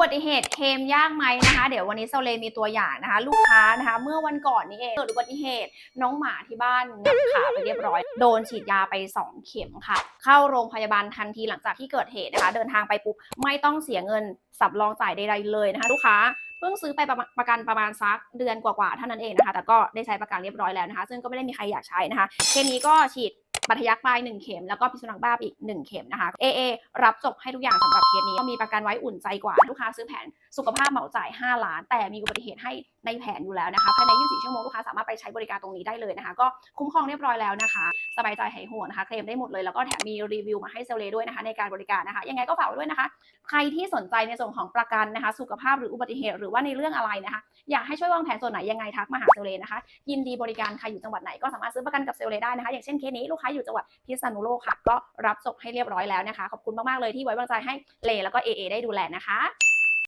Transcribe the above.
บัติเหตุเคมยากไหมนะคะ เดี๋ยววันนี้เซเลมีตัวอย่างนะคะ ลูกค้านะคะ เมื่อวันก่อนนี้เองเกิดอุบัติเหตุน้องหมาที่บ้านงับขาไปเรียบร้อย โดนฉีดยาไป 2 เข็มค่ะ เข้าโรงพยาบาลทันทีหลังจากที่เกิดเหตุนะคะ เดินทางไปปุ๊บไม่ต้องเสียเงินสับรองจ่ายใดๆเลยนะคะ ลูกค้าเพิ่งซื้อไปประกันประมาณสักเดือนกว่าๆเท่านั้นเองนะคะ แต่ก็ได้ใช้ประกันเรียบร้อยแล้วนะคะ ซึ่งก็ไม่ได้มีใครอยากใช้นะคะเคนี้ก็ฉีด บัตรทะยักไป1เข็มแล้วก็พิษสุนัขบ้าอีก1เข็มนะคะ AA รับจบให้ทุกอย่างสำหรับเคสนี้ก็มีประกันไว้อุ่นใจกว่าลูกค้าซื้อแผนสุขภาพเหมาจ่าย 5 ล้าน แต่มีอุบัติเหตุให้ในแผนอยู่แล้วนะคะภายใน 24 ชั่วโมงลูกค้าสามารถไปใช้บริการตรงนี้ได้เลยนะคะ ก็คุ้มครองเรียบร้อยแล้วนะคะ สบายใจหายห่วงนะคะเคลมได้หมดเลยแล้วก็แถมมีรีวิวมาให้เซลเลด้วยนะคะ ในการบริการนะคะ ยังไงก็ฝากไว้ด้วยนะคะ ใครที่สนใจในส่วนของประกันนะคะ สุขภาพหรืออุบัติเหตุหรือว่าในเรื่องอะไรนะคะ อยากให้ช่วยวางแผนส่วนไหนยังไงทักมาหาเซลเลนะคะ ยินดีบริการใครอยู่จังหวัดไหนก็สามารถซื้อประกันกับเซลเลได้นะคะ อย่างเช่นเคสนี้ลูกค้าอยู่จังหวัดพิษณุโลกค่ะ ก็รับจบให้เรียบร้อยแล้วนะคะ ขอบคุณมากๆเลยที่ไว้วางใจให้เลแล้วก็ AA ได้ดูแลนะคะ